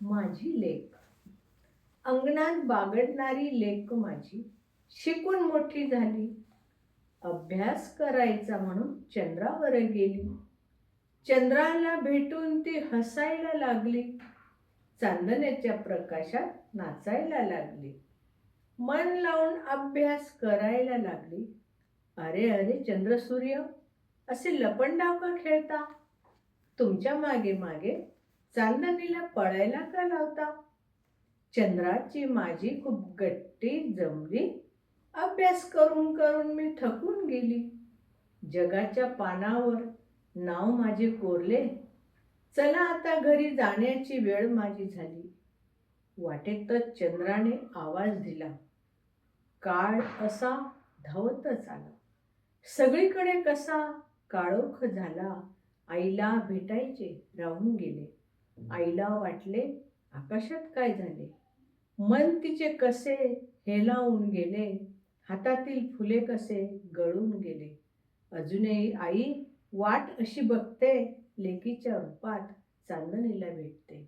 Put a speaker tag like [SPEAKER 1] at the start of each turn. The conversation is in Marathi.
[SPEAKER 1] माझी लेक अंगणात बागडणारी लेक माझी. शिकून मोठी झाली. अभ्यास करायचा म्हणून चंद्रावर गेली. चंद्राला भेटून ती हसायला लागली. चांदण्याच्या प्रकाशात नाचायला लागली. मन लावून अभ्यास करायला लागली. अरे अरे चंद्रसूर्य असे लपंडाव का खेळता? तुमच्या मागे मागे चांदणीला पळायला का लावता? चंद्राची माझी खूप गट्टी जमली. अभ्यास करून करून मी थकून गेली. जगाच्या पानावर नाव माझे कोरले. चला आता घरी जाण्याची वेळ माझी झाली. वाटेतच चंद्राने आवाज दिला. काळ असा धावतच आला. सगळीकडे कसा काळोख झाला. आईला भेटायचे राहून गेले. आईला वाटले आकाशात काय झाले? मन तिचे कसे हेलावून गेले? हातातील फुले कसे गळून गेले? अजूनही आई वाट अशी बघते लेकीच्या रूपात चांदणीला भेटते.